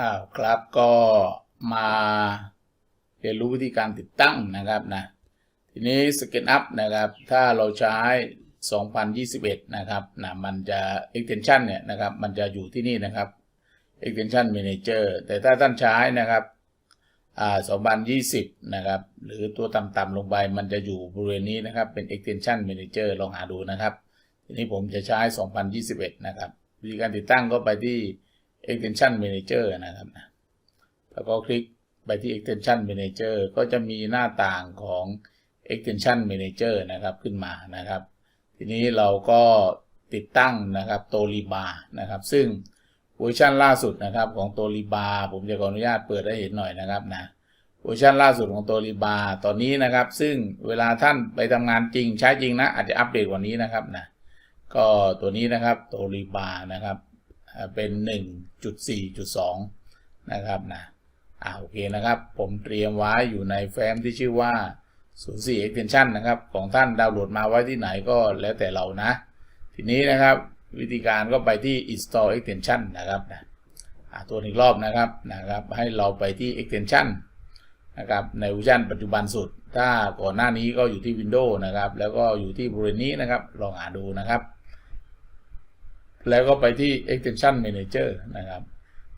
อ้าวครับก็มาเรียนรู้วิธีการติดตั้งนะครับนะทีนี้ Scan Up นะครับ ถ้าเราใช้ 2021 นะครับนะมันจะ extension เนี่ยนะครับ มันจะอยู่ที่นี่นะครับ extension manager แต่ถ้าท่านใช้นะครับอ่า2020 นะครับ หรือตัวต่ำๆลงไปมันจะอยู่บริเวณนี้นะครับ เป็น extension manager ลองหาดูนะครับ ทีนี้ผมจะใช้ 2021 นะครับ วิธีการติดตั้งก็ไปที่ extension manager นะครับนะแล้วก็คลิกไปที่ extension manager ก็จะมีหน้าต่างของ extension manager นะครับขึ้นมานะครับ ทีนี้เราก็ติดตั้งนะครับโตลีบานะครับ ซึ่งเวอร์ชันล่าสุดนะครับของโตลีบาผมจะขออนุญาตเปิดให้เห็นหน่อยนะครับนะเวอร์ชันล่าสุดของโตลีบาตอนนี้นะครับ ซึ่งเวลาท่านไปทำงานจริงใช้จริงนะ อาจจะอัปเดตกว่านี้นะครับนะก็ตัวนี้นะครับโตลีบานะครับ เป็น 1.4.2 นะครับนะอ่าโอเคนะครับ ผมเตรียมไว้อยู่ในแฟ้มที่ชื่อว่า 04 extension นะครับ ของท่านดาวน์โหลดมาไว้ที่ไหนก็แล้วแต่เรานะ ทีนี้นะครับวิธีการก็ไปที่ install extension นะครับนะตัวอีกรอบนะครับนะครับ ให้เราไปที่ extension นะครับในเวอร์ชันปัจจุบันสุด ถ้าก่อนหน้านี้ก็อยู่ที่ Windows นะครับ แล้วก็อยู่ที่บริเวณนี้นะครับ ลองอ่านดูนะครับ แล้วก็ไปที่ extension manager นะครับ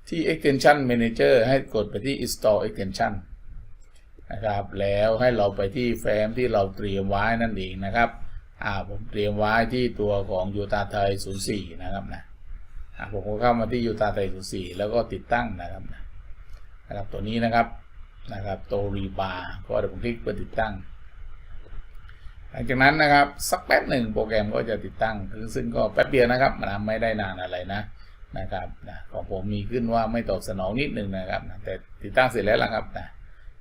ที่ extension manager ให้กดไปที่ install extension นะครับ แล้วให้เราไปที่แฟ้มที่เราเตรียมไว้นั่นเองนะครับอ่าผมเตรียมไว้ที่ตัวของยูตาไทย04 นะครับนะอ่าผมก็เข้ามาที่ยูตาไทย04 แล้วก็ติดตั้งนะครับนะนะครับตัวนี้นะครับนะครับโตรีบาร์ก็เดี๋ยวผมคลิกเพื่อติดตั้ง หลังจากนั้นนะครับสักแป๊บหนึ่งโปรแกรมก็จะติดตั้งซึ่งก็แป๊บเดียวนะครับนไม่ได้นานอะไรนะนะครับนะของผมมีขึ้นว่าไม่ตอบสนองนิดหนึ่งนะครับนะแต่ติดตั้งเสร็จแล้วละครับนะ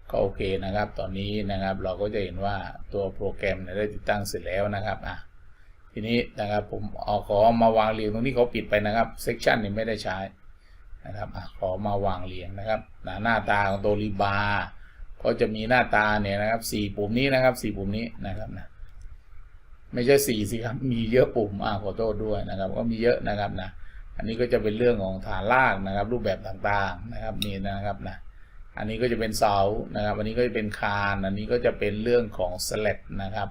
ก็โอเคนะครับ ตอนนี้นะครับเราก็จะเห็นว่าตัวโปรแกรมได้ติดตั้งเสร็จแล้วนะครับอะทีนี้นะครับผมเอาขอมาวางเรียงตรงที่เขาปิดไปนะครับเซกชันนี้ไม่ได้ใช้นะครับอะขอมาวางเรียงนะครับนะหน้าตาของตัวรีบาร์ก็จะมีหน้าตาเนี่ยนะครับสี่ปุ่มนี้นะครับสี่ปุ่มนี้นะครับนะ ไม่ใช่สี่สิครับ มีเยอะปุ่มอ่าขอโทษด้วยนะครับ ก็มีเยอะนะครับนะ อันนี้ก็จะเป็นเรื่องของฐานลากนะครับ รูปแบบต่างๆนะครับนี่นะครับนะ อันนี้ก็จะเป็นเสานะครับ อันนี้ก็จะเป็นคาน อันนี้ก็จะเป็นเรื่องของสแลดนะครับ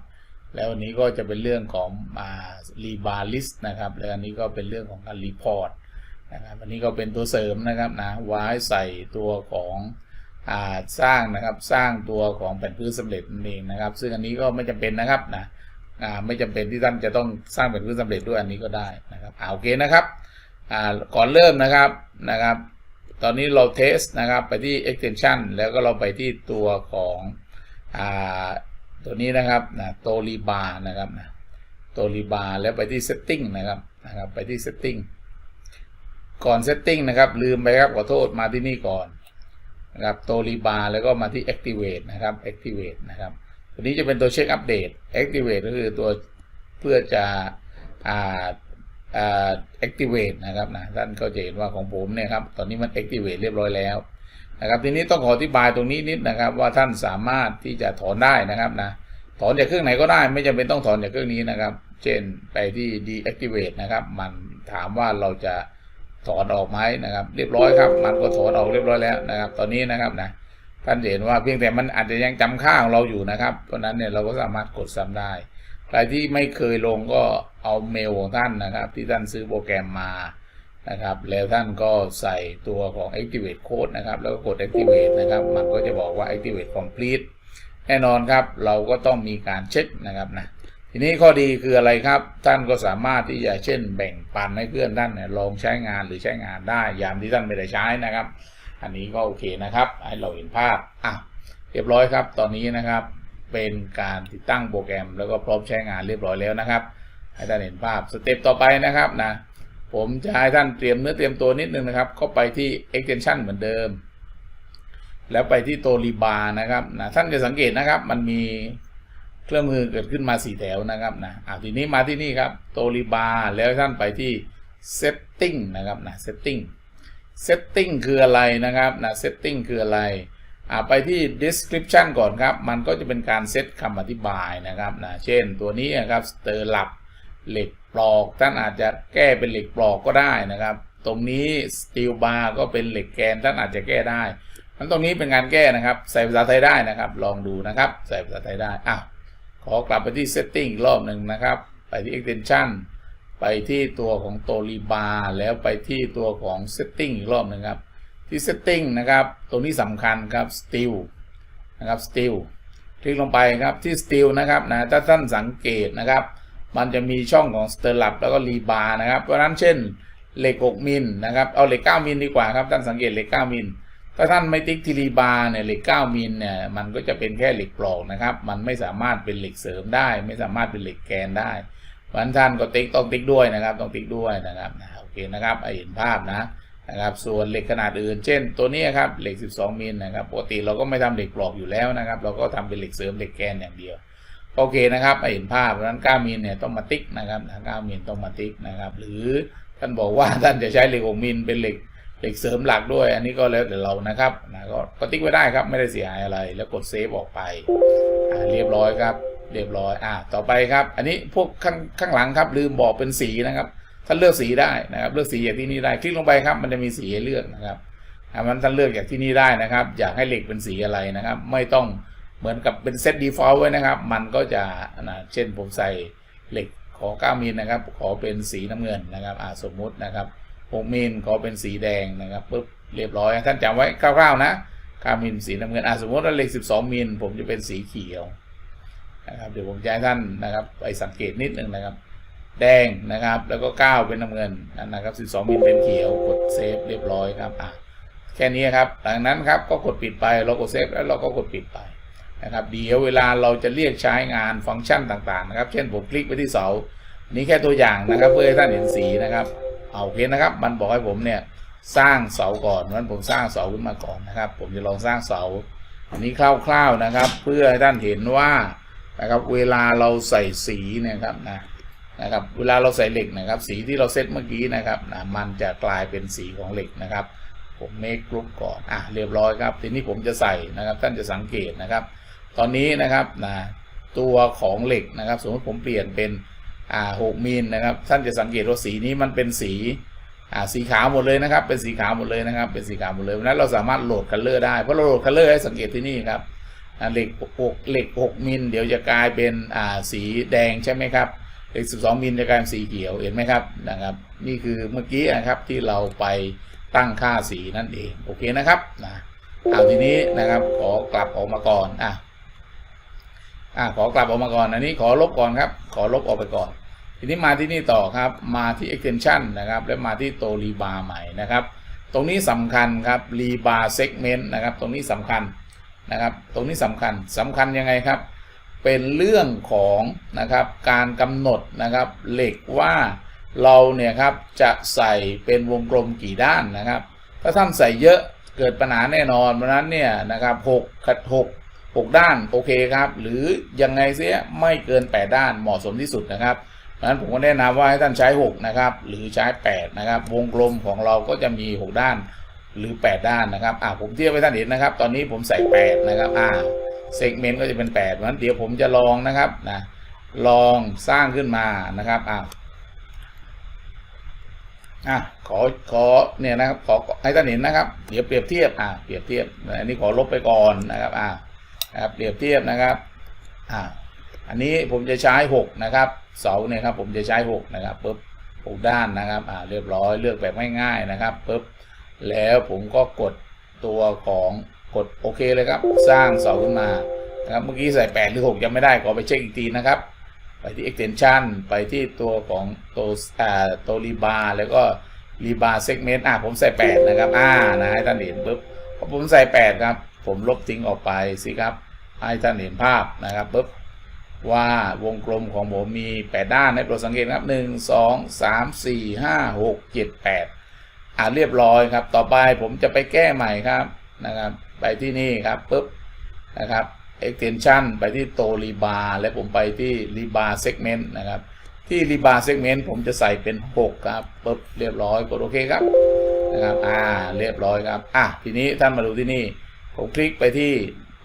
แล้วอันนี้ก็จะเป็นเรื่องของอ่ารีบาลิสนะครับ แล้วอันนี้ก็เป็นเรื่องของการรีพอร์ตนะครับอันนี้ก็เป็นตัวเสริมนะครับนะไว้ใส่ตัวของอสร้างนะครับสร้างตัวของแผ่นพื้นสำเร็จนั่นเองนะครับ ซึ่งอันนี้ก็ไม่จำเป็นนะครับนะ อ่าไม่จำเป็นที่ท่านจะต้องสร้างเป็นพื้นสำเร็จด้วยอันนี้ก็ได้นะครับอ่าโอเคนะครับอ่าก่อนเริ่มนะครับนะครับ ตอนนี้เราเทสนะครับไปที่ extension แล้วก็เราไปที่ตัวของอ่าตัวนี้นะครับนะโตลีบาร์นะครับนะโตลีบาร์แล้วไปที่ setting นะครับนะครับไปที่ setting ก่อน setting นะครับลืมไปครับขอโทษมาที่นี่ก่อนนะครับโตลีบาร์แล้วก็มาที่ activate นะครับ activate นะครับ ตัวนี้จะเป็นตัวเช็คอัปเดต activate ก็คือตัวเพื่อจะอ่าอ่า activate นะครับนะท่านก็จะเห็นว่าของผมเนี่ยครับตอนนี้มัน activate เรียบร้อยแล้วนะครับทีนี้ต้องขออธิบายตรงนี้นิดนะครับ ว่าท่านสามารถที่จะถอนได้นะครับนะถอนจากเครื่องไหนก็ได้ ไม่จำเป็นต้องถอนจากเครื่องนี้นะครับ เช่นไปที่ deactivate นะครับ มันถามว่าเราจะถอนออกไหมนะครับ เรียบร้อยครับ มันก็ถอนออกเรียบร้อยแล้วนะครับ ตอนนี้นะครับนะ ท่านเห็นว่าเพียงแต่มันอาจจะยังจำค่าของเราอยู่นะครับ เพราะนั้นเนี่ยเราก็สามารถกดซ้ำได้ ใครที่ไม่เคยลงก็เอาเมลของท่านนะครับ ที่ท่านซื้อโปรแกรมมานะครับ แล้วท่านก็ใส่ตัวของ activate code นะครับ แล้วก็กด activate นะครับ มันก็จะบอกว่า activate complete แน่นอนครับ เราก็ต้องมีการเช็คนะครับนะ ทีนี้ข้อดีคืออะไรครับ ท่านก็สามารถที่จะเช่น แบ่งปันให้เพื่อนท่านเนี่ยลองใช้งานหรือใช้งานได้ ยามที่ท่านไม่ได้ใช้นะครับ อันนี้ก็โอเคนะครับ ให้เราเห็นภาพอะเรียบร้อยครับ ตอนนี้นะครับ เป็นการติดตั้งโปรแกรม แล้วก็พร้อมใช้งานเรียบร้อยแล้วนะครับ ให้ท่านเห็นภาพสเต็ปต่อไปนะครับนะ ผมจะให้ท่านเตรียมเนื้อเตรียมตัวนิดนึงนะครับ เข้าไปที่ extension เหมือนเดิม แล้วไปที่ตัวรีบาร์นะครับนะท่านจะสังเกตนะครับ มันมีเครื่องมือเกิดขึ้นมาสี่แถวนะครับนะอ่าทีนี้มาที่นี่ครับตัวรีบาร์แล้วท่านไปที่ setting นะครับนะ setting setting คืออะไรนะครับนะ setting คืออะไรอ่าไปที่ description ก่อนครับ มันก็จะเป็นการเซตคำอธิบายนะครับนะเช่นตัวนี้นะครับเตอร์หลับเหล็กปลอก ท่านอาจจะแก้เป็นเหล็กปลอกก็ได้นะครับ ตรงนี้สตีลบาร์ก็เป็นเหล็กแกน ท่านอาจจะแก้ได้มันตรงนี้เป็นการแก้นะครับ ใส่ภาษาไทยได้นะครับ ลองดูนะครับ ใส่ภาษาไทยได้อ้าวขอกลับไปที่ setting อีกรอบหนึ่งนะครับ ไปที่ extension ไปที่ตัวของตัวรีบาร์แล้วไปที่ตัวของ setting อีกรอบหนึ่งครับ ที่ setting นะครับตรงนี้สำคัญครับ steel นะครับ steel คลิกลงไปครับที่ steel นะครับนะถ้าท่านสังเกตนะครับ มันจะมีช่องของ s t e r l u p แล้วก็รีบาร์นะครับ เพราะฉะนั้นเช่นเหล็ก 6 มิลนะครับเอาเหล็ก 9 มิลดีกว่าครับ ท่านสังเกตเหล็ก 9 มิลถ้าท่านไม่ติ๊กทีรีบาร์เนี่ยเหล็ก 9 มิลเนี่ยมันก็จะเป็นแค่เหล็กปลอกนะครับ มันไม่สามารถเป็นเหล็กเสริมได้ ไม่สามารถเป็นเหล็กแกนได้ เพราะฉะนั้นท่านก็ติ๊กต้องติ๊กด้วยนะครับ ต้องติ๊กด้วยนะครับโอเคนะครับเห็นภาพนะนะครับ ส่วนเหล็กขนาดอื่น เช่น ตัวนี้ครับเหล็ก 12 มิลนะครับปกติเราก็ไม่ทำเหล็กปลอกอยู่แล้วนะครับ เราก็ทำเป็นเหล็กเสริมเหล็กแกนอย่างเดียวโอเคนะครับเห็นภาพเพราะนั้น9มิลเนี่ยต้องมาติ๊กนะครับนะ9มิลต้องมาติ๊กนะครับ หรือท่านบอกว่าท่านจะใช้เหล็ก6มิลเป็นเหล็กเหล็กเสริมหลักด้วย อันนี้ก็แล้วแต่เรานะครับนะก็ติ๊กไว้ได้ครับไม่ได้เสียหายอะไร แล้วกดเซฟออกไปเรียบร้อยครับ เรียบร้อยอ่าต่อไปครับ อันนี้พวกข้างข้างหลังครับ ลืมบอกเป็นสีนะครับท่านเลือกสีได้นะครับ เลือกสีอย่างที่นี่ได้คลิกลงไปครับ มันจะมีสีให้เลือกนะครับอ่ามันท่านเลือกจากที่นี่ได้นะครับ อยากให้เหล็กเป็นสีอะไรนะครับ ไม่ต้องเหมือนกับเป็นเซต default ไว้นะครับ มันก็จะนะเช่นผมใส่เหล็กขอ9มิลนะครับ ขอเป็นสีน้ำเงินนะครับอ่าสมมุตินะครับ6มิลขอเป็นสีแดงนะครับปุ๊บเรียบร้อยท่านจำไว้คร่าวๆนะ9มิลสีน้ำเงินอ่าสมมติว่าเหล็ก 12มิลผมจะเป็นสีเขียว นะครับเดี๋ยวผมจะให้ท่านนะครับไปสังเกตนิดนึงนะครับ แดงนะครับแล้วก็9เป็นน้ำเงินนะครับ12มิลเป็นเขียวกดเซฟเรียบร้อยครับอะแค่นี้ครับหลังนั้นครับก็กดปิดไปเรากดเซฟแล้วเราก็กดปิดไปนะครับเดี๋ยวเวลาเราจะเรียกใช้งานฟังก์ชันต่างๆนะครับ เช่นผมคลิกไปที่เสานี่แค่ตัวอย่างนะครับ เพื่อให้ท่านเห็นสีนะครับเอาโอเคนะครับ มันบอกให้ผมเนี่ยสร้างเสาก่อนเพราะฉะนั้นผมสร้างเสาขึ้นมาก่อนนะครับ ผมจะลองสร้างเสาอันนี้คร่าวๆนะครับ เพื่อให้ท่านเห็นว่า นะครับ เวลาเราใส่สีนี่ยครับนะนะครับ เวลาเราใส่เหล็กนะครับ สีที่เราเซตเมื่อกี้นะครับนะมันจะกลายเป็นสีของเหล็กนะครับ ผมเมคกรุ๊ปก่อนอะเรียบร้อยครับ ทีนี้ผมจะใส่นะครับ ท่านจะสังเกตนะครับ ตอนนี้นะครับนะตัวของเหล็กนะครับ สมมติผมเปลี่ยนเป็นอ่าหกมิลนะครับ ท่านจะสังเกตว่าสีนี้มันเป็นสีอ่าสีขาวหมดเลยนะครับ เป็นสีขาวหมดเลยนะครับ เป็นสีขาวหมดเลยเพราะนั้นเราสามารถโหลดคัลเลอร์ได้เพราะเราโหลดคัลเลอร์ให้สังเกตที่นี่ครับ เหล็กหกเหล็กหกมิล เดี๋ยวจะกลายเป็นอ่าสีแดงใช่ไหมครับ เหล็ก 12 มิลจะกลายเป็นสีเขียว เห็นไหมครับ นะครับ นี่คือเมื่อกี้นะครับที่เราไปตั้งค่าสีนั่นเอง โอเคนะครับ นะเอาทีนี้นะครับ ขอกลับออกมาก่อน อะ อะ ขอกลับออกมาก่อน อันนี้ขอลบก่อนครับ ขอลบออกไปก่อน ทีนี้มาที่นี่ต่อครับ มาที่ extension นะครับ แล้วมาที่ตัว rebar ใหม่นะครับ ตรงนี้สำคัญครับ rebar segment นะครับ ตรงนี้สำคัญ นะครับ ตรงนี้สำคัญสำคัญยังไงครับ เป็นเรื่องของนะครับการกำหนดนะครับเหล็กว่าเราเนี่ยครับจะใส่เป็นวงกลมกี่ด้านนะครับ ถ้าท่านใส่เยอะเกิดปัญหาแน่นอนเพราะนั้นเนี่ยนะครับหกขัดหกหกด้านโอเคครับ หรือยังไงเสียไม่เกิน 8 ด้านเหมาะสมที่สุดนะครับเพราะนั้นผมก็แนะนำว่าให้ท่านใช้ 6 นะครับ หรือใช้ 8 นะครับ วงกลมของเราก็จะมี 6 ด้าน หรือ 8 ด้านนะครับอ่าผมเทียบให้ท่านเห็นนะครับ ตอนนี้ผมใส่8นะครับอ่าเซกเมนต์ก็จะเป็น8เพราะฉะนั้นเดี๋ยวผมจะลองนะครับนะลองสร้างขึ้นมานะครับอ่าอะขอขอเนี่ยนะครับขอให้ท่านเห็นนะครับ เดี๋ยวเปรียบเทียบอ่าเปรียบเทียบอันนี้ขอลบไปก่อนนะครับอ่านะครับเปรียบเทียบนะครับอ่าอันนี้ผมจะใช้ 6 นะครับเสาเนี่ยครับผมจะใช้ 6 นะครับปุ๊บหกด้านนะครับอ่าเรียบร้อยเลือกแบบง่ายๆนะครับปุ๊บ แล้วผมก็กดตัวของกดโอเคเลยครับ สร้างเสาขึ้นมานะครับเมื่อกี้ใส่ 8 หรือ 6 ยังไม่ได้ขอไปเช็คอีกทีนะครับ ไปที่ extension ไปที่ตัวของตัวอ่าตัวรีบาร์แล้วก็รีบาร์เซกเมนต์อะผมใส่ 8 นะครับ อ่านะให้ท่านเห็นปุ๊บพอผมใส่ 8 ครับ ผมลบทิ้งออกไปสิครับ ให้ท่านเห็นภาพนะครับปุ๊บว่าวงกลมของผมมี 8 ด้านให้โปรดสังเกตครับ 1 2 3 4 5 6 7 8 อ่าเรียบร้อยครับ ต่อไปผมจะไปแก้ใหม่ครับนะครับ ไปที่นี่ครับปุ๊บนะครับ extension ไปที่โตรีบาและผมไปที่รีบา segment นะครับ ที่รีบา segment ผมจะใส่เป็น 6 ครับปุ๊บเรียบร้อยกดโอเคครับนะครับอ่าเรียบร้อยครับอะทีนี้ท่านมาดูที่นี่ ผมคลิกไปที่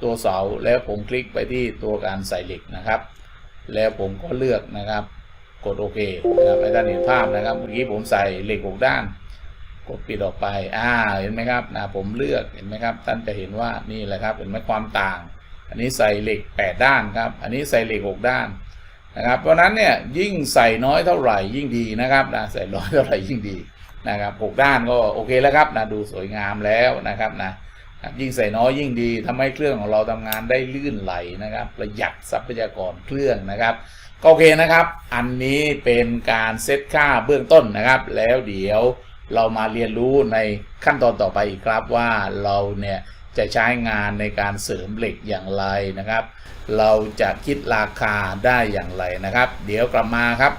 ตัวเสาแล้วผมคลิกไปที่ตัวการใส่เหล็กนะครับ แล้วผมก็เลือกนะครับ กดโอเคนะครับให้ท่านเห็นภาพนะครับเมื่อกี้ผมใส่เหล็ก6ด้าน กดปิดออกไป อ่า เห็นไหมครับนะผมเลือก เห็นไหมครับ ท่านจะเห็นว่านี่แหละครับ เห็นไหมความต่าง อันนี้ใส่เหล็ก 8 ด้านครับ อันนี้ใส่เหล็ก 6 ด้านนะครับ เพราะฉะนั้นเนี่ยยิ่งใส่น้อยเท่าไหร่ยิ่งดีนะครับนะใส่น้อยเท่าไหร่ยิ่งดีนะครับหกด้านก็โอเคแล้วครับนะดูสวยงามแล้วนะครับนะยิ่งใส่น้อยยิ่งดีทำให้เครื่องของเราทำงานได้ลื่นไหลนะครับ ประหยัดทรัพยากรเครื่องนะครับก็โอเคนะครับ อันนี้เป็นการเซตค่าเบื้องต้นนะครับ แล้วเดี๋ยว เรามาเรียนรู้ในขั้นตอนต่อไปอีกครับว่าเราเนี่ยจะใช้งานในการเสริมเหล็กอย่างไรนะครับ เราจะคิดราคาได้อย่างไรนะครับ เดี๋ยวกลับมาครับ